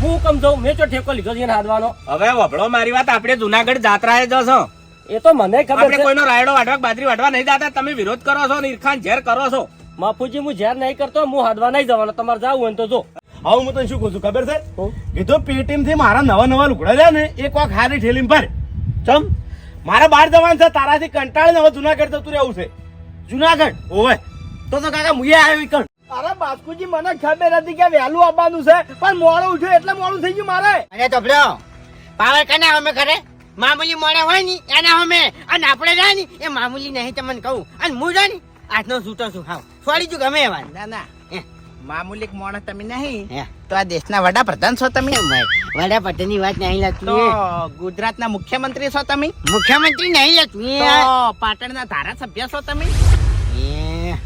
હું કમ જાઉં મેં ચો ઠેકો લીધો છે હાદવાનો. હવે વભળો મારી વાત આપણે જુનાગઢ જાત્રાએ જશો. એ તો મને ખબર આપણે છે. કોઈનો રાયડો વાટવા બાદરી વાટવા નહીં જાતા તમે વિરોધ કરો છો ને ઇરખાન ઝેર કરો છો. માફુજી હું ઝેર નહીં કરતો હું હાદવા નહીં જવાનો. તમારે જાવું હોય તો જો. હવે હું તને શું કહું છું ખબર છે? હું? કીધું પેટીએમથી મારા નવા નવા લુગડા રહ્યા ને એક વાર હારી ઠેલી ભર. ચમ? મારે બહાર જવાનું છે તારાથી કંટાળીને હવે જુનાગઢ જતું રહેવું છે. જુનાગઢ ઓવે. તો તો કાકા મુએ આવ્યો કણ. અરે બાસ્કુજી મને ખબર હતી કે વહેલું આવવાનું છે પણ મોડું ઉઠ્યું એટલે મોડું થઈ ગયું મારે. અરે તો ભલો પાવર કને અમે કરે મામૂલી મોડે હોયની એના અમે અને આપણે જાય ની એ મામૂલી નહીં તમને કહું. અને હું જાય ની આજનો છૂટો છું. હાવ. છોડી જુ ગમે એવા? ના ના. હે. મામૂલી માણસ તમે નહીં તો આ દેશના વડાપ્રધાન છો તમે. વડાપટ્ટની વાત નહીં તો ગુજરાતના મુખ્યમંત્રી છો તમે? મુખ્યમંત્રી નહીં લાગતું પાટણના ધારાસભ્ય છો તમે?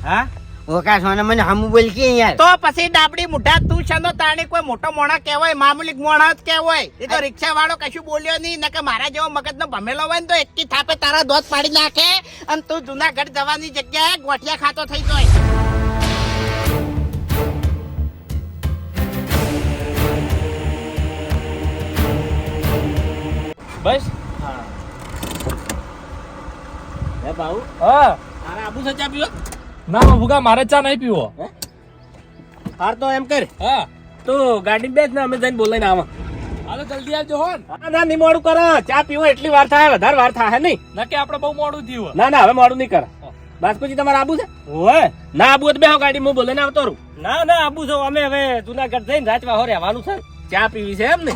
હા? ઓકા સોના મને હમું બોલ કે યાર. તો પછી ડાબડી મુઢા તું છે નો તાણી કોઈ મોટો મોણા કહેવાય મામૂલી મોણા જ કહેવાય. એ તો રિક્ષા વાળો કશું બોલ્યો નહીં કે મારા જેવો મગજનો ભમેલો હોય ને તો એકી થાપે તારા દોત પાડી નાખે અને તું જુનાગઢ જવાની જગ્યાએ ગોઠિયા ખાતો થઈ જાય બસ. હે બાબુ? હા. તારે આબુ સચા પીવો? ના ભૂગા મારે ચા નહીં પીવો. હાર તો એમ કર. હા. તો ગાડી બેસ ને અમે જઈને બોલાઈને આવા. હાલો જલ્દી આવજો હોન. ના ના નહીં મોડું કરો. ચા પીવો એટલી વાર થાય વધારે વાર થાય નહીં? નકે આપણે બહુ મોડું થયું ના ના હવે મોડું નહીં કરે. બાસ્પુજી તમારે આબુ છે? ઓય ના આબુ હોય બેહો ગાડી હું બોલાઈને આવતો રહું. ના ના આબુ છો. અમે હવે જુનાગઢ જઈને રાતવા રહેવાનું છે. ચા પીવી છે એમ ને?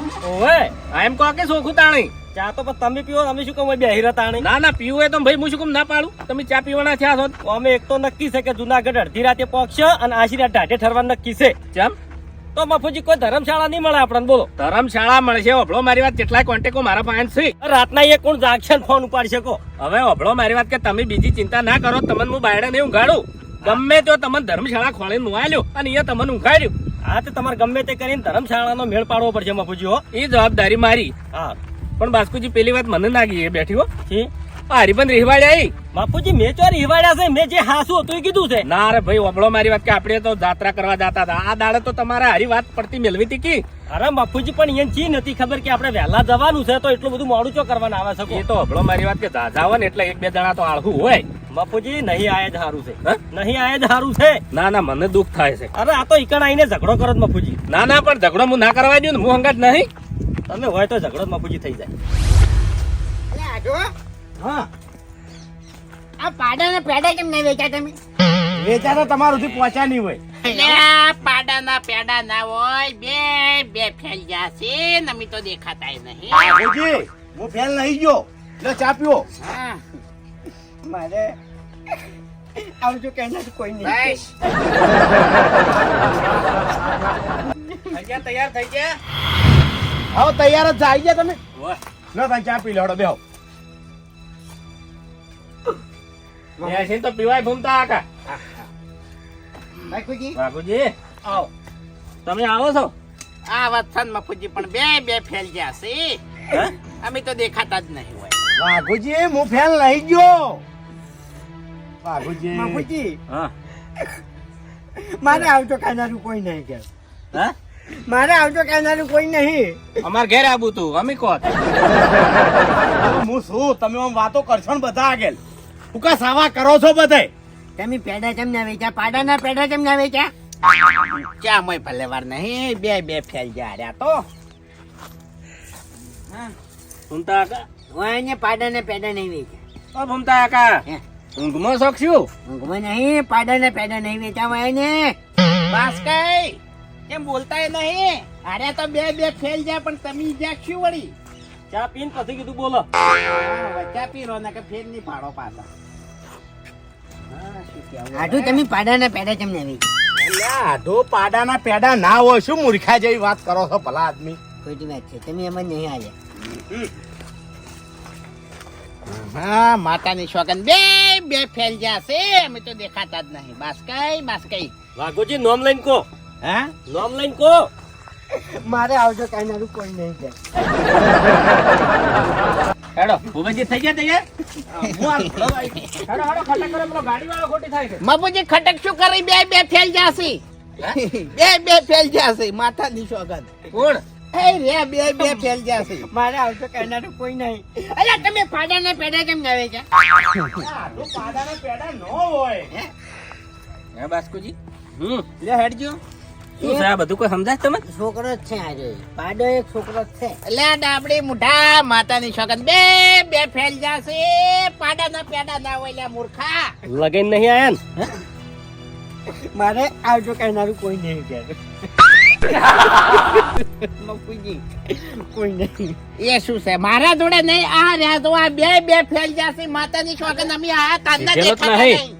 એમ કહો કે સોખું તાણી ચા તો પણ તમે પીવો અમે શું કહું બેહી રહેતા નહીં. ના ના પીવું એ તો ભાઈ હું શું કહું ના પાડું. તમે ચા પીવાના થયા છો અમે એક તો નક્કી છે કે જુનાગઢ અડધી રાતે પહોંચશે અને આશી રાત ઢાઢે ઠરવા નક્કી છે. ચમ? તો મફુજી કોઈ ધર્મશાળા નહીં મળે આપણને બોલો. ધર્મશાળા મળશે ઓભળો મારી વાત કેટલાય કોન્ટેકો મારા પાસે છે. રાતના એ કોણ જાગશે ફોન ઉપાડી શકો હવે ઓભળો મારી વાત કે તમે બીજી ચિંતા ના કરો તમને હું બાયડા નહીં ઉઘાડું. ગમે તો તમને ધર્મશાળા ખોળીને નુવાલ્યો અને અહીંયા તમને ઉઘાડ્યું. હા તો તમારે ગમે તે કરીને ધર્મશાળાનો મેળ પાડવો પડશે મફુજી હો. એ જવાબદારી મારી. હા. પણ બાસ્કુજી પેલી વાત મને ના ગઈ એ બેઠી હો. આ રહેવાડ્યા ઈ. બાપુજી મેં ચોર હિવાડ્યા છે મેં જે હાસુ હતું એ કીધું છે. ના રે ભાઈ ઓબળો મારી વાત કે આપણે તો જાત્રા કરવા જતા હતા. આ દાડે તો તમારે હારી વાત પડતી મેળવી હતી કી. અરે બાપુજી પણ એને ચી નથી ખબર કે આપણે વહેલા જવાનું છે તો એટલું બધું મોડું ચો કરવાના આવે એ તો અભળો મારી વાત કે જાજાવો ને એટલે એક બે જણા તો આળહું હોય. બાપુજી નહીં આયે જ હારું છે. નહીં આયે જ હારું છે. ના ના મને દુઃખ થાય છે. અરે આ તો ઈકણ આઈને ઝઘડો કરો બાપુજી. ના ના પણ ઝઘડો હું ના કરવા દઉં ને હું હંગાત નહીં. તમે હોય તો ઝઘડો જ બાપુજી થઈ જાય. અલે આજો. હા. આ પાડા ને પેડા કેમ નહીં વેચા તમે? વેચા તો તમારું સુધી પહોંચ્યા નહીં હોય. એટલે આ પાડાના પેડા ના હોય બે બે ફેલ જશે ને તો દેખાતા નહીં. બાપુજી હું ફેલ નહીં ગયો. લો ચા પીવો. હા. મારે આવજો કહેના કોઈ બસ. થઈ ગયા તૈયાર થઈ ગયા? હવે તૈયાર જ આવી ગયા તમે? ન લો ભાઈ ચા પી લેડો બેહો. તો પીવાય ભૂમતા આકા બાકુજી બાપુજી આવો. તમે આવો છો? આ વતન મફુજી પણ બે બે ફેલ ગયા છે. અમે તો દેખાતા જ નહીં હોય. વાઘુજી હું ફેલ લઈ ગયો. વાઘુજી બાપુજી. હા. મારે આવજો કહેનારું કોઈ નહીં કે. હા? મારે આવજો કહેનારું કોઈ નહીં. અમાર ઘેર આવું તું અમે કોત હું શું તમે આમ વાતો કરશો ને બધા આગળ ઉકા સાવા કરો છો બધે? તમે પેડા કેમ ના વેચા પાડાના પેડા કેમ ના વેચ્યા? ક્યાં મય ભલે વાર નહીં બે બે ફેલ ગયા રહ્યા તો. ભૂમતા આકા પાડા ને પેડા નહીં વેચ્યા. ઓ ભૂમતા કાકા ઊંઘમાં શોખ શું? ઊંઘમાં નહીં પાડાના પેડા નહીં વેચ્યા હોય ને બસ કઈ. એમ બોલતા નહીં? અરે તો બે બે ફેલ જાય પણ તમે જ્યાં શું વળી. ચા પીન પછી કીધું બોલો. વચ્ચા પીરો ને કે ફેર નહીં પાડો પાછા. આઢું તમે પાડાના પેડા કેમ ના વેચા એટલે આઢો પાડાના પેડા ના હોય શું મૂર્ખા જેવી વાત કરો છો ભલા આદમી? ખોટી વાત છે તમે એમ જ નહીં આવ્યા હા માતાની શોકન. બે બે ફેલ જશે અમે તો દેખાતા જ નહીં. બાસ કઈ બાસ કઈ. વાઘોજી નોમ લઈને કો હા? નોમ લઈને કો મારે આવજો કહેનારું કોઈ નહીં કે હેડો ભૂપેજી થઈ ગયા તૈયાર? હું આ ઘોડો વાળી. હેડો હેડો ખટા કરો પેલો ગાડી વાળો ખોટી થાય છે. બાપુજી ખટક શું કરી? બે બે ફેલ જશે. બે બે ફેલ જશે. માથાની શોગન કોણ? રે બે બે ફેલ જશે. મારે આવતો કહેનારું કોઈ નહીં. અલ્યા તમે પાડાના પેડા કેમ ના વેચા આટલું પાડાના પેડા ન હોય. હે બાસ્કુજી? હમ. લે હેડજો. શું છે? આ બધું કોઈ સમજાય તમે છોકરો જ છે આજે. પાડો એક છોકરો જ છે. એટલે આ ડાબડી મુઢા માતાની શોખન બે બે ફેલ જશે. પાડાના પેડા ના હોય લ્યા મૂર્ખા. લગન નહીં આયા ને? મારે આવજો કહેનારું કોઈ નહીં કે કોઈ નહીં. એ શું છે? મારા જોડે નહીં આ રહ્યા તો આ બે બે ફેલ જશે. માતાની શોખન અમે આ તાંદા દેખાતા નહીં.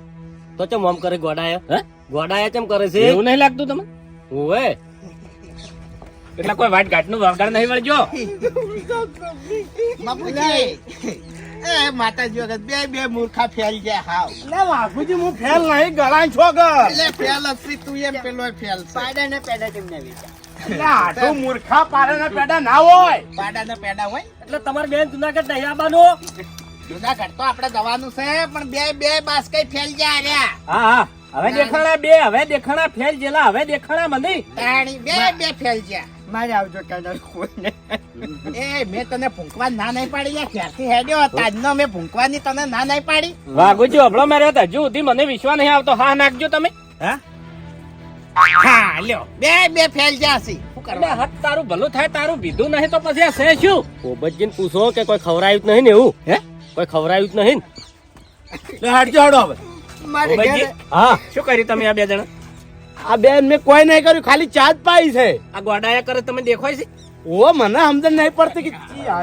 તો ચમ આમ કરે? ગોડાયા હે? ગોડાયા ચમ કરે છે? એવું નહીં લાગતું તમે ઓવે. એટલે કોઈ વાટ ઘાટનું વગાડ નહીં મળજો બાપુજી એ માતાજી વખત બે બે મૂર્ખા ફેલ ગયા હાવ. લે બાપુજી હું ફેલ નહીં ગળા છો ગર એટલે ફેલ હતી તું એમ પેલો ફેલ છે. પાડાના પેડા ટીમ ના વેચા. એટલે આટલું મૂર્ખા પાડાના પેડા ના હોય. પાડાના પેડા હોય? એટલે તમારે બેન જુનાગઢ નહીં આવવાનું. જુનાગઢ તો આપણે જવાનું છે પણ બે બે બાસ કઈ ફેલ ગયા રહ્યા. હા હા. હવે દેખાણા બે હવે દેખાણા ફેલ જેલા હવે દેખાણા મને તાણી બે બે ફેલ ગયા મારે આવજો કદાચ કોઈને. એ મેં તને ભૂંકવા ના નહીં પાડી યાર ક્યારથી હેડ્યો તાજનો મેં ભૂંકવાની તને ના નહીં પાડી. વાઘુજી અભળો માર્યો તો હજુ સુધી મને વિશ્વાસ નહીં આવતો. હા નાખજો તમે. હા? લ્યો. બે બે ફેલ જાસી છે. કરવા હદ તારું ભલું થાય તારું બીધું નહીં તો પછી આ છે શું? ઓબજીન પૂછો કે કોઈ ખવરાયું જ નહીં ને એવું? હે? કોઈ ખવરાયું જ નહીં ને? હાડો હવે. મારે ઘરે હા શું કર્યું તમે આ બે જણા? આ બેન મેં કોઈ નહીં કર્યું ખાલી ચા જ પાઈ છે. આ ગોડાયા કરે તમે દેખાય છે? ઓ મને સમજણ નહીં પડતી કે ચી આ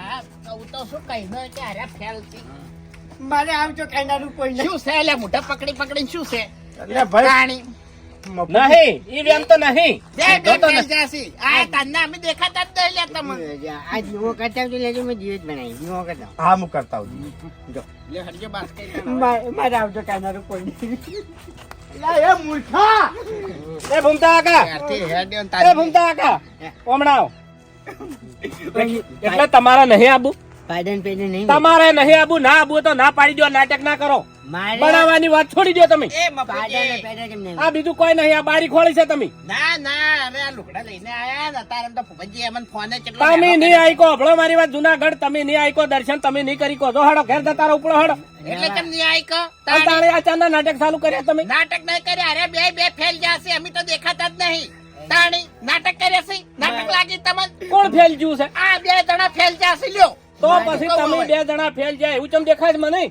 હા, તો શું કહી દો કે અરે ફેલ છે મારે આવજો કોઈ શું છે એટલે મોઢા પકડી પકડીને શું છે? એટલે ભાઈ. નહીં ઈ વેમ તો નહીં. બે બે ફેલ ગયા છે આ તાજના અમે દેખાતા જ નહીં લ્યા તમને. આ જીવો કરતા આવજો લેજો મેં જીવ જ બનાવી. જીવો કરતા હા હું કરતા આવું જો. લે હરજો બાસ કઈ મારે મારે આવજો કહેનારું કોઈ એ મૂર્ખા! એ ભૂમતા કાકા. ક્યારથી હેડ્યો ને એ ભૂમતા કાકા. હમણાં. એટલે તમારે નહીં આબુ. પાડન પેડે નહીં તમારે નહીં આબુ. ના આબુ તો ના પાડી દો નાટક ના કરો. બનાવવાની વાત છોડી દો તમે. આ બીજું કોઈ નહીં આ બારી ખોલી છે તમે. ના ના અરે આ લુકડા લઈને આયા ને તારે તો ભૂપતજી એમને ફોને કેટલો તમે નહીં આઈકો હભળો મારી વાત જુનાગઢ તમે નહીં આઈકો દર્શન તમે નહીં કરી કો જો હડો ઘેર જતા રહો ઉપડો હડો. એટલે કેમ નહીં આ ચાંદા નાટક ચાલુ કર્યા તમે. નાટક નહીં કર્યા? અરે બે બે ફેલ જશે અમે તો દેખાતા જ નહીં. તાણી નાટક કર્યા છે? નાટક લાગી તમને? કોણ ફેલ જ્યું છે? આ બે જણા ફેલ જશે લ્યો. તો પછી તમે બે જણા ફેલ જાય એવું ચમ દેખાય મને?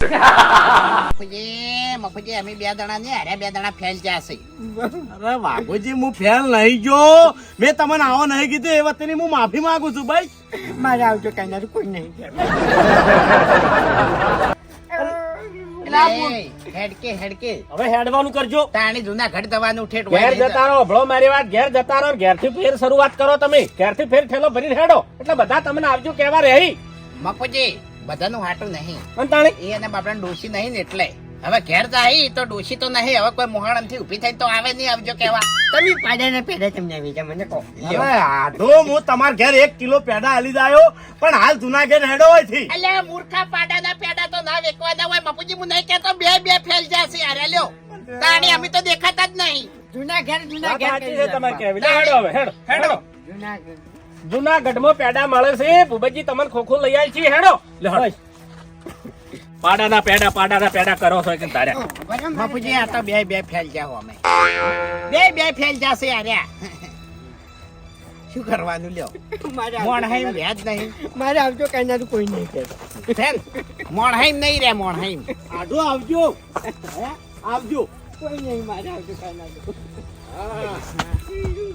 મફુજી મફુજી અમે બે દણા ને અરે બે જણા ફેલ અરે વાઘુજી હું ફેલ નહીં મેં તમને આવો નહીં કીધું એ વખતની હું માફી માંગુ છું ભાઈ. મારે આવજો કોઈ નહીં. હેડકે હેડકે. હવે હેડવાનું કરજો. તાણી ઘટ જવાનું ઠેઠ ઘેર જતા રહો ભળો મારી વાત ઘેર જતા રહો ઘેરથી ફેર શરૂઆત કરો તમે. ઘેરથી ફેર ઠેલો ભરીને હેડો. એટલે બધા તમને આવજો કેવા રહી. મફુજી બધાનું હાટું નહીં. તાણે? એ અને બાપડા ડોશી નહીં ને એટલે. હવે ઘેર જાય તો ડોશી તો નહીં હવે કોઈ મોહાણમથી ઊભી થઈ તો આવે નહીં આવજો કેવા તમે પાડાના પેડા ના વેચા મને કહો. હવે આધો હું તમાર ઘેર એક કિલો પેડા આલી દાયો પણ હાલ જુનાગઢ હેડો હોયથી એટલે મૂર્ખા પાડાના પેડા તો ના વેકવાના હોય બાપુજી હું નહીં કેતો બે બે ફેલ જશે અરે લ્યો. તાણી અમે તો દેખાતા જ નહીં. જૂના ઘર જૂના ઘેર તમારે કહેવી. હેડો હવે હેડો હેડો. જૂના ઘર જુનાગઢમાં પેડા મળે છે. ભૂપતજી તમને ખોખું લઈ આવી છીએ હેડો. પાડાના પેડા પાડાના પેડા કરો છો કે તારે. બાપુજી આ તો બે બે ફેલ જાઓ અમે. બે બે ફેલ જાશે અરે. શું કરવાનું લ્યો? મારે મોણહાઈમ આવજો વ્યાજ નહીં. મારે આવજો કહેનારું કોઈ નહીં કે ફેલ. મોણહાઈમ નહીં રે મોણહાઈમ આડો આવજો. આવજો. કોઈ નહીં મારે આવજો કહેનારું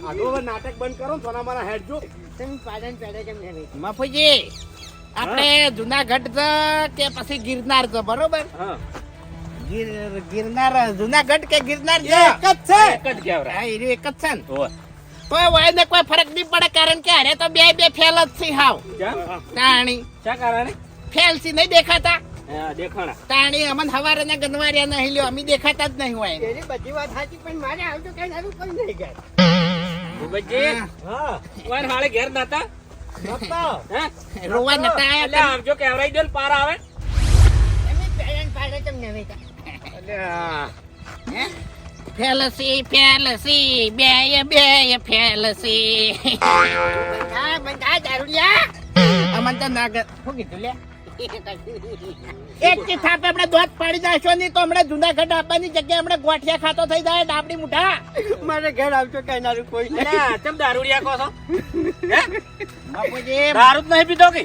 હવે નાટક બંધ કરો ને સોના મારા હેડજો તમે પાડાના પેડા કેમ ના મફુજી આપણે જુનાગઢ કે પછી ગિરનાર જ બરોબર? ગિરનાર જુનાગઢ કે ગિરનાર એક જ છે? એક જ કહેવરાય. હા, એ એક જ છે ને. કોઈ હોય ને કોઈ ફરક નહીં પડે કારણ કે અરે તો બે બે ફેલ જ છે હાવ? તાણી. શા કારણે? ફેલથી નહીં દેખાતા? દેખાણા. તાણી અમન હવારે ને ગનવારે નહીં લ્યો અમે દેખાતા જ નહીં હોય એની. બધી વાત સાચી પણ મારે આવજો કોઈ નહીં કે ભૂપતજી હા. વાર હાળે ઘેર નતા? નતા. હે? રોવા નતા. એટલે આવજો કેવરાઈ દો ને પાર આવે. પાડા અલ્યા. હે? ફેલસી ફેલસી બે બે ફેલસી. બંધા બંધા દારૂડિયા. અમન તો ના શું કીધું લે એક થી થાપે આપણે દોત પાડી દાશો નહીં તો હમણાં જુનાગઢ આપવાની જગ્યાએ હમણાં ગોઠિયા ખાતો થઈ જાય ડાબડી મુઠા મારે ઘર આવજો કઈ નારું કોઈ. અલ્યા, દારૂડિયા કહો છો? બાપુજી. દારૂ જ નહીં કે?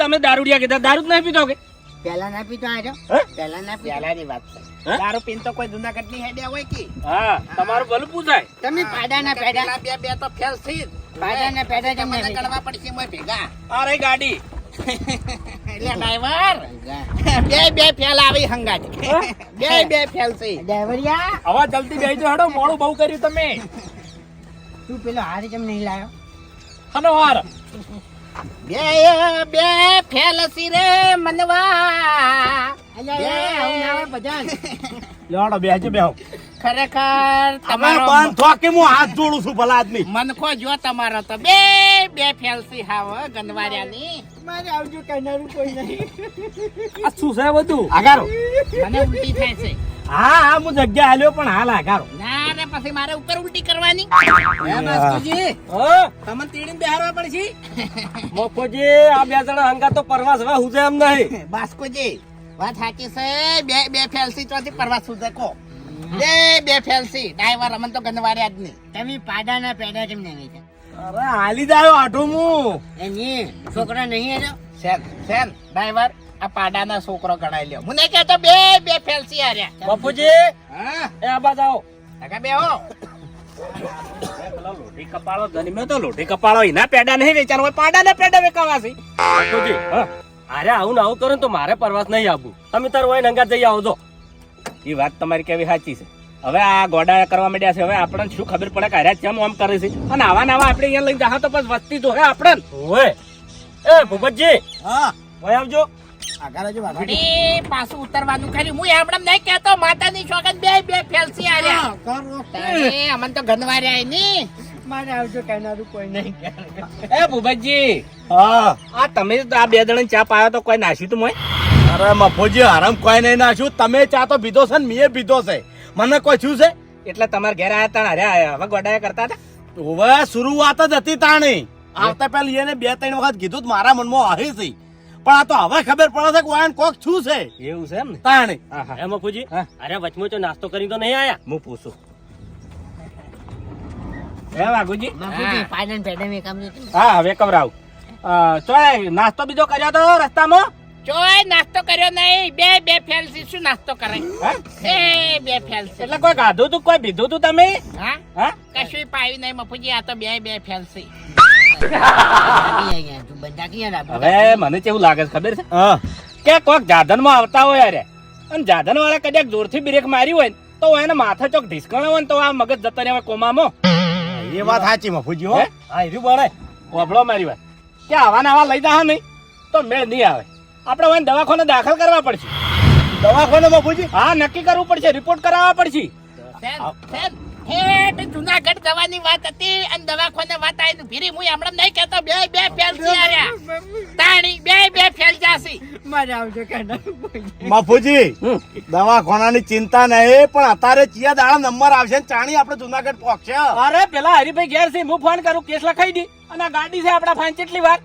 તમે દારૂડિયા કીધા. દારૂ જ નહીં પીધો કે? પહેલા ના પીતો આજો હે? પહેલા ના પીતો પહેલાની વાત? દારૂ પીન તો કોઈ જુનાગઢની હેડ્યા હોય કે? હા તમારું ભલું પૂછાય. તમે પેડા. પેલા બે બે તો ફેલથી પાડાના પેડા તમને ગણવા પડશે મેં ભેગા. આ રહી ગાડી. એટલે ડ્રાઈવર. બે બે ફેલ આવી હંગાત. બે બે ફેલ છે ડ્રાઈવરિયા? હવે જલ્દી બેસજો હેડો મોડું બહુ કર્યું તમે. તું પેલો હારી કેમ નહીં લાયો? હનો હાર. બે બે ફેલ સી રે મનવા. અલ્યા એ આવું ના હોય બધાને. લેવાડો બેહો. ખરેખર તમે તમારો બંધ થો કે હું હાથ જોડું છું ભલા આદમી. મનખો જો તમારો તો બે બે ફેલસી હાવ ગંદવાર્યાની. મારે આવજો કહેનારું કોઈ નહીં. આ શું છે બધું? આગારો. મને ઉલટી થાય છે. હા હા હું જગ્યા હાલ્યો પણ હાલ આગારો. ના રે પછી મારે ઉપર ઉલટી કરવાની. હા? તમને તીડીને બેહારવા પડશે? મોકોજી આ બે જણા હંગા તો પરવાસ હવે હું એમ નહીં. બાસ્કોજી વાત સાચી છે બે બે ફેલસી ચોથી પરવા સુધે કો બે બે ફેલસી ડ્રાઈવર અમને તો ગંદવાડ્યા જ નહીં. તમે પાડાના પેડા કેમ નહીં વેચા? અરે હાલી દાયો આઠો મુ. હું એની છોકરા નહીં આવ્યો સેન સેન ડ્રાઈવર આ પાડાના છોકરો ગણાઈ લ્યો. મને કહેતો બે બે ફેલસી આર્યા બાપુજી હા. એ આબા જાઓ કાકા બે હો લોઢી કપાળો જન્મ્યો તો લોઢી કપાળો એના પેડા નહીં વેચાણ હોય પાડાના પેડા વેચાવા છે. મફોજી હા. અરે આવું ને આવું કરો ને તો મારે પરવાસ નહીં આવવું. તમે તાર હોય હંગા જઈ આવજો એ વાત તમારી કેવી સાચી છે? હવે આ ગોડા કરવા માંડ્યા છે હવે આપણને શું ખબર પડે કે અરે જેમ આમ કરે છે? અને આવા નવા આપણે અહીંયા લઈને જા તો બસ વસ્તી તો હે આપણને. ઓય એ ભૂપતજી. હા. ભાઈ આવજો. પાછું ઉતરવાનું હું એમણે નહીં કેતો માતાની છોકન બે બે ફેલસી તારે અમન તો ગંદવાર્યા નહીં. મારે આવજો કહેનારું કોઈ નહીં. એ ભૂપતજી. હા. આ તમે તો આ બે દણ ચા પાયો તો કોઈ નાસ્યું તું મોય? અરે મફોજી હરામ કોઈ નહીં નાખ્યું તમે ચા તો પીધો છે ને મેં પીધો છે. મને કોઈ શું છે? એટલે તમારે ઘેર આયા તા ને હાર્યા હવે ગોડા કરતા હતા? હવે શરૂઆત જ હતી તાણી. આવતા પહેલી એને બે ત્રણ વખત કીધું મારા મનમાં આવી હતી પણ આ તો હવે ખબર પડે છે કે વાયન કોક શું છે. એવું છે એમ ને? તાણી. હા મફુજી અરે વચમાં તો નાસ્તો કરી તો નહીં આયા? હું પૂછું. હે વાઘુજી? બાપુજી પાડન પેડા મેં કામ હા હવે કવરાવ. ચોય નાસ્તો બીજો કર્યો તો રસ્તામાં? ચોય નાસ્તો કર્યો નહીં. બે બે ફેલસી શું નાસ્તો કરે? હે? એ બે ફેલસી એટલે કોઈ ગાધું તું કોઈ પીધું તું તમે? હા? હા? કશું પાયું નહીં મફુજી આ તો બે બે ફેલસી અહીંયા તું બંધા ક્યાં હવે મને કેવું લાગે છે ખબર છે? હા. કે કોઈક જાધનમાં આવતા હોય અરે. અને જાધન વાળા કદાચ જોરથી બ્રેક મારી હોય ને તો એને માથે ચોક ઢીસકણો હોય ને તો આ મગજ જતો રહેવાય કોમામાં. એ વાત સાચી મફુજી હો. હે? એર્યું બને. ઓભળો મારી વાત કે આવા નવા લઈ જા નહીં તો મેળ નહીં આવે. આપણે હવે દવાખાને દાખલ કરવા પડશે. દવાખાને બાપુજી હા નક્કી કરવું પડશે રિપોર્ટ કરાવવા પડશે. હેઠ જુનાગઢ જવાની વાત હતી અને દવાખાને વાત આવી ફીરી હું હમણાં નહીં કહેતો બે બે ફેલસી આર્યા તાણી બે બે ફેલ જાસી મારે આવજો કહેનારું કોઈ નહીં મફુજી હમ. દવાખાનાની ચિંતા નહીં પણ અત્યારે ચિયા દાડા નંબર આવશે ચાણી આપણે જુનાગઢ પહોંચશે. અરે પેલા હરિભાઈ ઘેર છે હું ફોન કરું કેસ લખાઈ દી. અને આ ગાડી છે આપડા ફાઈન કેટલી વાર?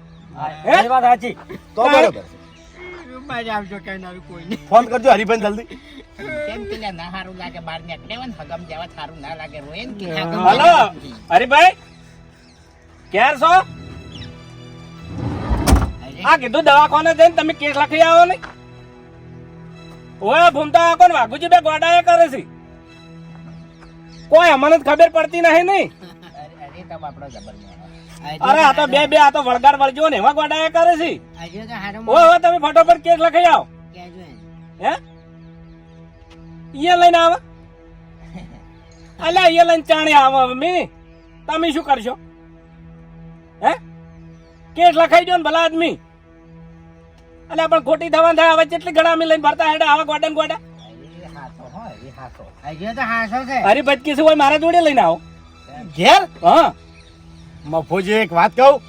હે? વાત સાચી. તો બરોબર. મારે આવજો કહેનારું કોઈ નહીં ફોન કરજો હરિભાઈ જલ્દી. કેમ પેલા ના સારું લાગે બહાર નીકળે ને હગમ જવા સારું ના લાગે રોય ને કે હલો હરિભાઈ ક્યારે છો? આ કીધું દવાખાને જઈને તમે કેસ લખી આવો ને. ઓય ભૂમતા કોણ? વાઘુજી બે ગોડાએ કરે છે. કોઈ અમને ખબર પડતી નહીં નહીં અરે તો આપણો જબર. અરે આ તો બે બે આ તો વળગાડ વળજો ને એવા ગોડાયા કરે છે. ઓ ઓય તમે ફટોફટ કેસ લખાઈ આવો. હે? અહીંયા લઈને આવે. અલ્યા અહીંયા લઈને ચાણે આવે હવે મી. તમે શું કરશો? હે? કેસ લખાઈ દો ને ભલા આદમી. અલ્યા પણ ખોટી થવા થાય હવે કેટલી ગળામી લઈને ભરતા હેડે આવા ગોડા ને ગોડા. હરી બચકી છે. હોય મારા જોડે લઈને આવો. ઘેર? હા. મફુજી એક વાત કહું?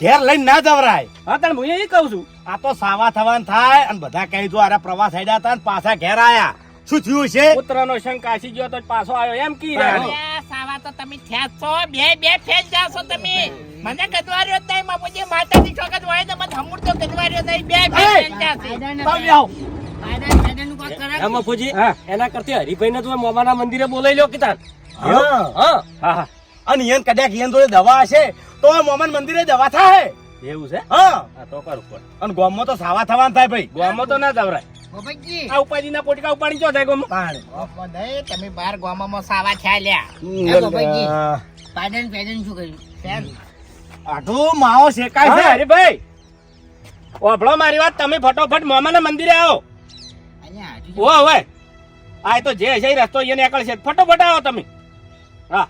ઘેર લઈને ના જવરાય. હા તને હું એ કહું છું. આ તો સાવા થવાન થાય અને બધા કહી દો અરે પ્રવાસ હેડ્યા હતા પાછા ઘેર આયા. શું થયું છે? પુત્રનો શંખ કાશી ગયો તો પાછો આવ્યો. એમ કી સાવા તો તમે થયા છો. બે બે ફેલ જાશો તમે. મને ગદવાર્યો જ નહીં બાપુજી માતાજી છોકત હોય તો મને હમુર તો ગદવાર્યો નહીં. બે બે ફેલ જાશે તમે આવો હા. એના કરતી હરિભાઈ ને તમે મોમાના મંદિરે બોલાવી લો કે હા. હા. હા હા. અને ઈયન કદાચ ઈયન જોડે દવા હશે તો મોમન મંદિરે દવા થાય એવું છે? હા. તો કર ઉપર અને ગોમમાં તો સાવા થવાન થાય ભાઈ. ગોમમાં તો ના જવરાય. ભોપતજી, આ ઉપાજીના પોટકા ઉપાડી જો થાય ગોમ પાણી. તમે બાર ગામમાં સાવા થયા લ્યા. એ પાડન પાયદાન શું કર્યું. આટલું માવો શેકાય હા, છે હરીભાઈ ઓભળો મારી વાત તમે ફટોફટ મોમાના મંદિરે આવો. ઓ હવે આ તો જે છે રસ્તો એને એકળ છે ફટોફટ આવો તમે. હા.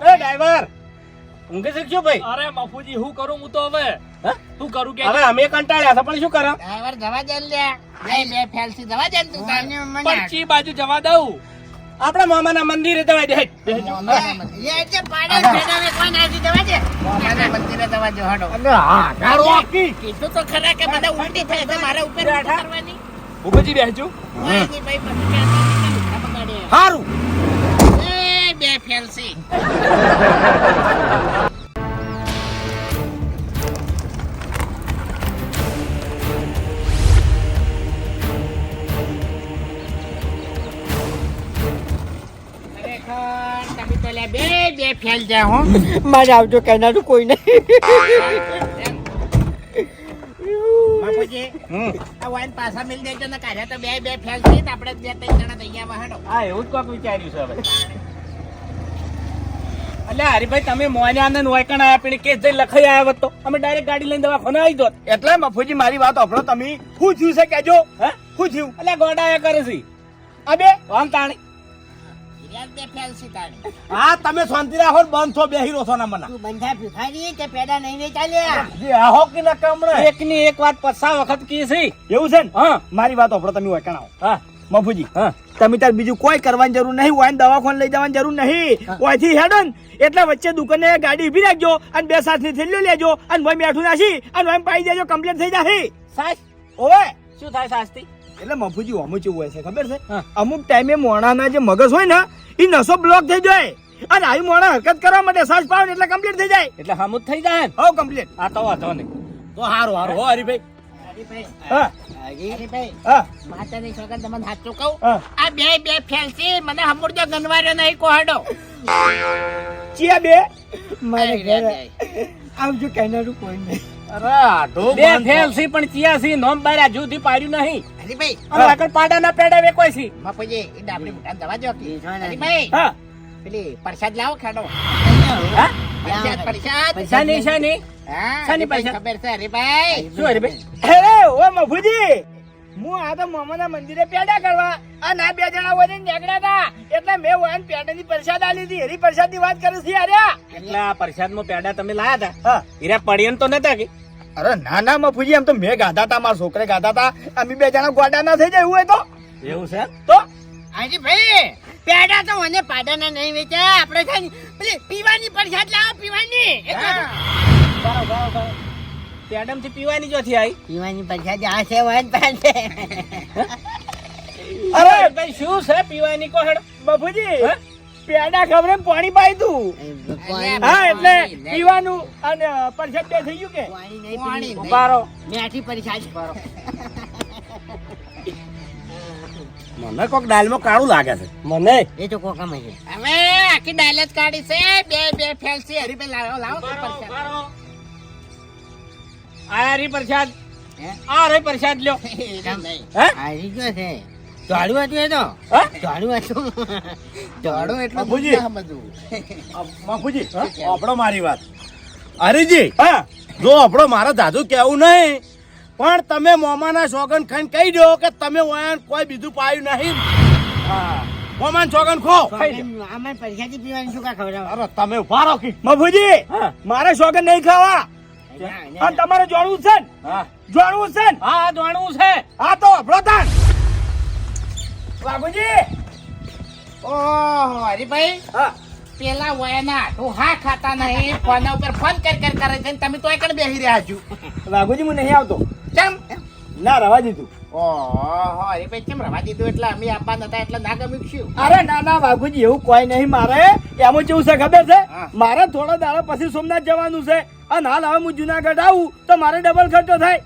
એ ડ્રાઈવર ઊંઘી શીખજો ભાઈ? અરે બાપુજી હું કરું હું તો હવે? હા? શું કરું કે હવે અમે કંટાળ્યા હતા પણ શું કરો? ડ્રાઈવર જવા દે લે નહીં બે ફેલસી જવા દે તું તાર. મને- મને બાજુ જવા દઉં? આપણા મામાના મંદિરે જવા દે. એ દે. મોમાના મંદિરે જવા દો હડો. કીધું તો ખરા કે મને ઉલટી થાય તો મારા ઉપર કરવાની. ભૂપતજી બેસજો. ભાઈ, પછી ક્યાંથી ખબર પડે. સારું એ બે ફેલ છે ખરેખર તમે તો લ્યા બે બે ફેલ જાય હો મારે આવજો કહેનારું કોઈ નહીં બાપુજી હમ. આ વાઈન પાછા મિલ દેજો ને કાઢ્યા તો બે બે ફેલ છે આપણે બે ત્રણ જણા થઈ ગયા હડો હા એવું જ કોક વિચાર્યું છે હવે એટલે હરીભાઈ તમે મોને ને વાયકણ આયા પીણી કેસ જઈ લખાઈ આવ્યા હોત તો. અમે ડાયરેક્ટ ગાડી લઈને દવાખાને આવી દોત એટલે મફુજી મારી વાત સાંભળો તમે. શું થયું છે કેજો હે? શું થયું. એટલે ગોડાયા કરે છે. અબે વામ તાણી. છે હા તમે શાંતિ રાખો ને બંધ થો બે હીરો છો ના મને. તું બંધા ભિખારી કે પેડા નહીં વે જે આહો કે ના કામણે? એકની એક વાત પચાસ વખત કી છે. એવું છે ને? હા. મારી વાત સાંભળો તમે વાયકણ આવો હા. મફુજી. હા. તમે તાર બીજું કોઈ કરવાની જરૂર નહીં હોય દવાખાને લઈ જવાની જરૂર નહીં. ઓયથી હેડન. એટલે વચ્ચે દુકાને ગાડી ઊભી રાખજો અને બે સાથે થેલીઓ લેજો અને ભાઈ બેઠું નાસી અને ભાઈ પાઈ દેજો કમ્પ્લેટ થઈ જશે સાસ? ઓવે. શું થાય સાસથી? એટલે મફુજી અમુક કેવું હોય છે ખબર છે? અમુક ટાઈમે મોણાના જે મગજ હોય ને એ નસો બ્લોક થઈ જાય. અને આવી મોણા હરકત કરવા માટે સાસ પાવે એટલે કમ્પ્લીટ થઈ જાય. એટલે હમુદ થઈ જાય હો કમ્પ્લીટ આ તો વાંધો નહીં. તો હારું હારું. હો હરીભાઈ હરીભાઈ હા. હરીભાઈ હા. માતાની છોકરા તમને સાચું કહું આ બે બે ફેલ મને હમુરજો ગનવાર્યો નહીં કો ચિયા બે? મારે ઘરે. આવજો કહેનારું કોઈ નહીં. અરે આઢો બે ફેલ છે પણ ચિયા સી નોમ બાર હજુથી પાડ્યું નહીં. હરીભાઈ અને આગળ પેડા વેકોય છે. બાપુજી એ ડાબડી મુઠાને દવા કે એ જો ને. હરીભાઈ હા. પેલી પ્રસાદ લાવો ખાડો. હા? પ્રસાદ પ્રસાદ શાની શાની શાની હરીભાઈ, ખબર છે હરીભાઈ શું હરીભાઈ અરે ઓ મફુજી હું આ તો મોમાના મંદિરે પેડા કરવા. આ બે જણા નીકળ્યા હતા એટલે મેં વહન પેડાની પ્રસાદ આલી હતી. એની પ્રસાદની વાત કરું છું અરે એટલે આ પ્રસાદમાં પેડા તમે લાયા હતા હીરા પડિયન તો નતા કે? અરે ના ના મફુજી એમ તો મેં ગાધા હતા મારા છોકરે ગાધા હતા અમે બે જણા ગોડા ના થઈ જાય એવું હોય તો? એવું છે? તો? હરીભાઈ પેડા તો મને પાડાના નહીં વેચે આપણે છે ને પેલી પીવાની પરસાદ લાવો પીવાની. પેડમથી પીવાની જો થી આવી પીવાની પરસાદ આ છે વન પાસે અરે ભાઈ શું છે પીવાની કોહડ? બાપુજી? પેડા ખબર પાણી પાઈ તું હા એટલે પીવાનું અને પરસાદ થઈ ગયું કે? પાણી નહીં પાણી. મેઠી પરસાદ કરો મને કોક દાલમાં કાળું લાગે છે. મને? એ તો છે. હવે આખી ડાયલેટ કાઢી છે. બે બે ફેલ છે. પે લાવો લાવો આ હરી પ્રસાદ આ હરી પ્રસાદ લ્યો એમ નહીં. હે? હારી ગયો છે. દોડું હતું એ તો? દોડું હતું. દોડું એટલું બાપુજી. બાપુજી આપણો મારી વાત. હરીજી હા? જો આપણો મારા દાદુ કેવું નહીં પણ તમે મોમાના સોગન ખાઈને કહી દો કે તમે ઓયાન કોઈ બીજું પાયું નહીં. હા. મોમાન સોગન ખો. આમાં પ્રસાદી પીવાની શું કા ખબર અરે તમે ઊભા રહો કે મફુજી મારે સોગન નહીં ખાવા. તમારે જોડવું છે ને? હા. જોડવું છે ને? હા જોડવું છે. હા તો પ્રધાન બાબુજી. ઓહો હરીભાઈ. હા. પેલા વયના તું હા ખાતા નહીં ફોન ઉપર ફોન કર કર કરે છે તમે તો એકડ બેસી રહ્યા છો. વાઘુજી હું નહીં આવતો. ચમ ના રવા દીધું. ઓહો અરે ભાઈ કેમ રવા દીધું? એટલે અમે આપવા નતા એટલે ના ગમ્યું શું? અરે ના ના વાઘુજી એવું કોઈ નહીં મારે. એમાં કેવું છે ખબર છે? મારે થોડા દાડા પછી સોમનાથ જવાનું છે. અને હાલ હવે હું જુનાગઢ આવું તો મારે ડબલ ખર્ચો થાય.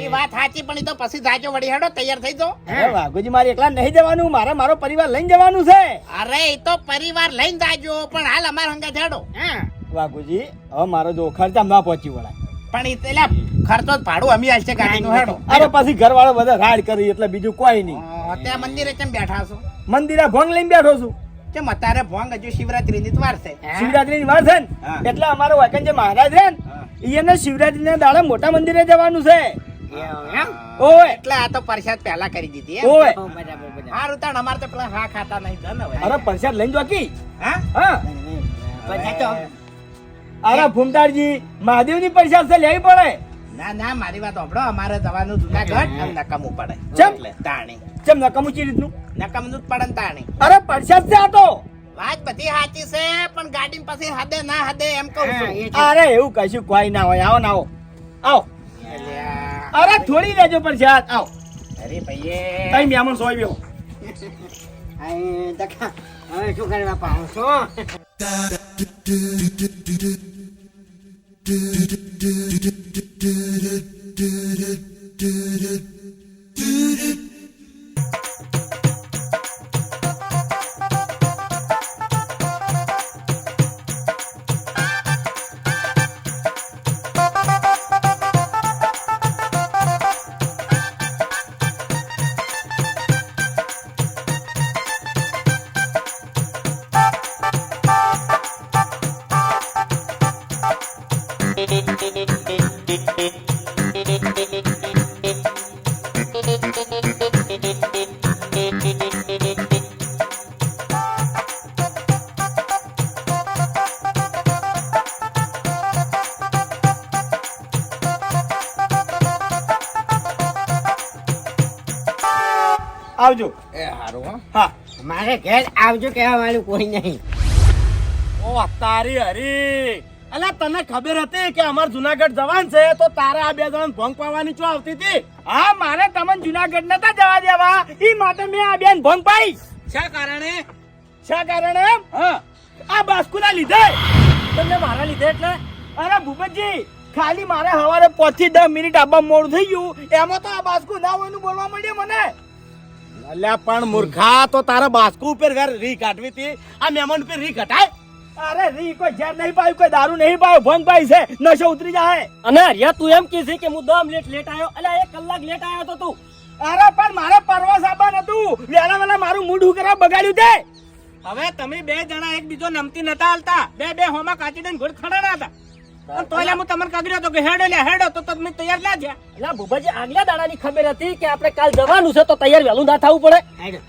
એ વાત સાચી પણ તો પછી જાજો વળી હેડો તૈયાર થઈ જાઓ. અરે વાઘુજી મારે એકલા નહીં જવાનું મારે મારો પરિવાર લઈને જવાનું છે. અરે એ તો પરિવાર લઈને જાજો પણ હાલ અમાર હંગા હા વાઘુજી હવે મારો જો ખર્ચા ના પહોંચી વળાય. પણ એ તો એટલે ખર્ચો જ ભાડું અમે હાલશે ગાડીનું હેડો. અરે પછી ઘર વાળો બધા રાડ કરી એટલે બીજું કોઈ નહીં. અત્યારે ત્યાં મંદિરે કેમ બેઠા છો? મંદિરે ભોંગ લઈને બેઠો છું. કેમ અત્યારે ભોંગ હજુ શિવરાત્રી ની વાર છે? શિવરાત્રી ની વાર છે ને? એટલે અમારો વાકન જે મહારાજ છે ને એને શિવરાત્રી ના દાડે મોટા મંદિરે જવાનું છે. ઓય એટલે આ તો પ્રસાદ પહેલા કરી દીધી ઓય હારું તાણ અમારે તો પેલા હા ખાતા નહીં હવે. અરે પરસાદ લઈને જોકી હા? હા. અરે ભૂમતાળજી મહાદેવની પ્રસાદ છે લેવી પડે. ના ના મારી વાત સાંભળો અમારે જવાનું જુનાગઢ અને નકામું પડે. ચમ? એટલે તાણી. ચમ નકામું ચી રીતનું? નકામું જ પડે તાણી. અરે પૈસા છે આ તો. વાત બધી સાચી છે પણ ગાડી પછી હદે ના હદે એમ કહું છું. અરે એવું કશું કોઈ ના હોય. આવો ના આવો. આવો. અરે થોડી લેજો પ્રસાદ આવો. અરે ભાઈએ. કઈ મહેમાન સોય બેહો. હવે શું કરવા પાઉં છું? આવજો હારું હો. હા. મારે ઘેર આવજો કહેવા વાળું કોઈ નહીં. ઓ તારી હરી. અલા તને ખબર હતી કે અમાર જુનાગઢ જવાન છે તો તારે આ બે જણ ભોંગ પાવાની ચો આવતી હતી? હા મારે તમને જુનાગઢ નતા જવા દેવા. ઈ માટે મેં આ બેન ભોંગ પાઈ શા કારણે? શા કારણે? એમ હા. આ બાસ્કુના લીધે. તમને મારા લીધે એટલે? અરે ભૂપતજી ખાલી મારે સવારે પાંચ દસ મિનિટ આબા મોડું થઈ ગયું. એમાં તો આ બાસ્કુ ના હોય બોલવા મળ્યું મને. અલ્યા પણ મૂર્ખા તો તારા બાસ્કુ ઉપર ઘર રી કાઢવી હતી. આ મહેમાન ઉપર રી કટાય અરે રી કોઈ ઝેર નહીં પાયું કોઈ દારૂ નહીં પાયું ભંગ પાઈ છે નશો ઉતરી જાય અને હરિયા તું એમ કે છે કે હું દમ મિનિટ લેટ આવ્યો એટલે એક કલાક લેટ આવ્યો તો તું. અરે પણ મારે પરવા સાબા નતું વેલા વેલા મારું મૂડ ઉકરા બગાડ્યું તે. હવે તમે બે જણા એક બીજો નમતી નતા હાલતા. બે બે હોમાં કાચી દઈને ઘોડ ખડાડા હતા. અને તોય હું તમને કગર્યો તો કે હેડો લે હેડો તો તમે તૈયાર ના થયા એટલે ભૂપાજી આગલા દાડાની ખબર હતી કે આપણે કાલ જવાનું છે તો તૈયાર વહેલું ના થવું પડે?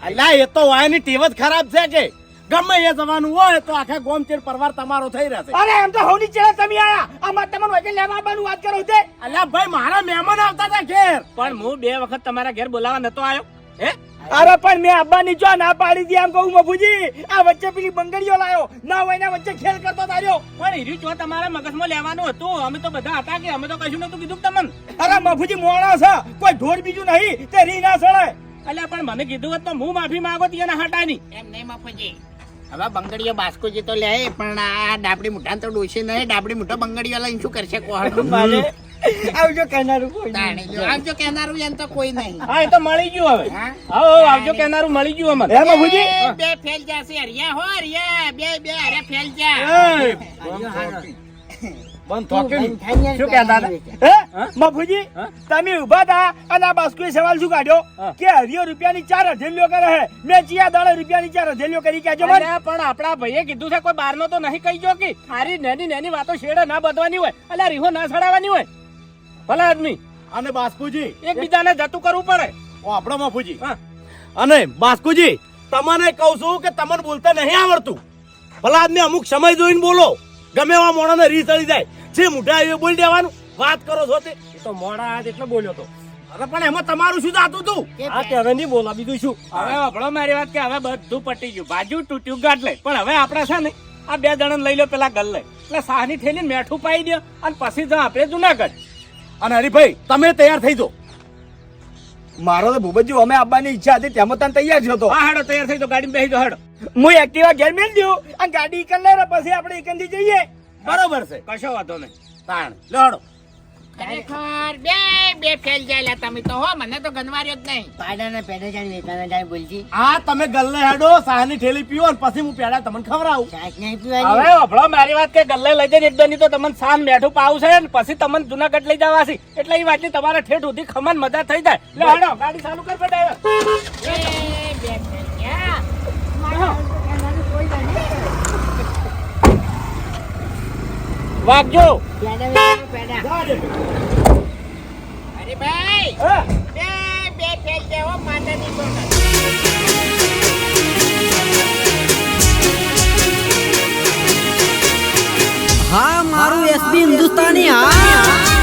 અલ્યા એ તો વાયની ટેવ જ ખરાબ છે કે? ગમે એ જવાનું હોય તો આખા ગોમ ચેર પરવાર તમારો થઈ રહેશે. અરે એમ તો હોની ચેડે તમે આયા. આમાં તમને વજન લેવા આવવાનું વાત કરો છે? અલ્યા ભાઈ મારા મહેમાન આવતા હતા ઘેર. પણ હું બે વખત તમારા ઘેર બોલાવા નતો આવ્યો. હે? અરે પણ મેં અબ્બાની જો ના પાડી દી આમ કહું મફુજી. આ વચ્ચે પેલી બંગડીઓ લાયો. ના હોય ના વચ્ચે ખેલ કરતો તાર્યો પણ હીરી જો તમારા મગજમાં લેવાનું હતું અમે તો બધા હતા કે અમે તો કશું નતું કીધું તમને. અરે મફુજી મોણા છે. કોઈ ઢોર બીજું નહીં. તે રી ના સળાય. એટલે પણ મને કીધું હતું હું માફી માંગો તી હટાય નહીં. એમ નહીં મફુજી. હવે બંગડીઓ બાસ્કોજી તો લે પણ આ ડાબડી મુઠા તો ડોસી નહીં. ડાબડી મુઠા બંગડીઓ લઈને શું કરશે? કોણ? આવજો કેનારું કોઈ તાણી આવજો કેનારું એમ તો કોઈ નહીં. હા એ તો મળી ગયું હવે. હા? આવજો કેનારું મળી ગયું અમને. હે મફુજી બે ફેલ જાશે. હરિયા હો હરિયા. બે બે અરે ફેલ જા. બંધ થોકે શું કહેતા હે? મફુજી તમે ઊભા હતા અને આ બાસ્કુએ સવાલ શું કાઢ્યો? કે હરિયો રૂપિયાની ચાર હથેલીઓ કરે હે મેં જીયા દાડે રૂપિયાની ચાર હથેલીઓ કરી કહેજો મને પણ આપણા ભાઈએ કીધું છે કોઈ બારનો તો નહીં કહી જો કે? મારી નેની નેની વાતો શેડે ના બધવાની હોય. અલ્યા રીહો ના સડાવવાની હોય. ભલા આદમી. અને બાસ્કુજી એકબીજાને જતું કરવું પડે. ઓ આપણો બાપુજી હા. અને બાસ્કુજી તમને કહું છું કે તમને બોલતા નહીં આવડતું. ભલા આદમી અમુક સમય જોઈને બોલો ગમે એવા મોણાને રી ચડી જાય. જે મોઢા આવ્યો બોલી દેવાનું. વાત કરો છો તે. તો મોડા આજ એટલે બોલ્યો તો. અરે પણ એમાં તમારું શું જાતું હતું? આ ત્યારે નહીં બોલા બીજું શું? હવે આપણો મારી વાત કે હવે બધું પટી ગયું. બાજુ તૂટ્યું ગાંઠ લે પણ હવે આપણે છે ને આ બે જણને લઈ લો પેલા ગલ લઈ એટલે સાહની થઈને મેઠું પાઈ દે અને પછી જ આપણે જુનાગઢ. અને હરીભાઈ તમે તૈયાર થઈ જાઓ. મારો તો ભૂપતજી અમે આવવાની ઈચ્છા હતી તેમ તને તૈયાર છો તો હા હાડો તૈયાર થઈ તો ગાડી બેસી દો હાડો. હું એક્ટિવા ઘેર મેળ દઉં અને ગાડી કરી લે પછી આપણે એકંદી જઈએ. બરોબર છે. કશો વાંધો નહીં. તાણ. લેડો ખરેખર બે બે ફેલ જાયેલા તમે તો હો મને તો ગનવાર્યો જ નહીં. પાડાના પેડા જાણી વેચાના જાય બોલજી આ તમે ગલ્લે હેડો સાહની ઠેલી પીઓ અને પછી હું પેડા તમને ખવડાવું. નહીં હવે અભળો મારી વાત કે ગલ્લે લઈ જઈને એકદમ તો તમને સાન મેઠું પાવું છે ને પછી તમને જુનાગઢ લઈ જવા છે એટલે એ વાતની તમારે ઠેઠ સુધી ખમન મજા થઈ જાય. લે હેડો ગાડી ચાલુ કર બેટા બે બે ફેલ ગયા વાગજો. અરે ભાઈ બે બે ફેલ હો માતાની સોના હા મારું એસબી હિન્દુસ્તાની હા.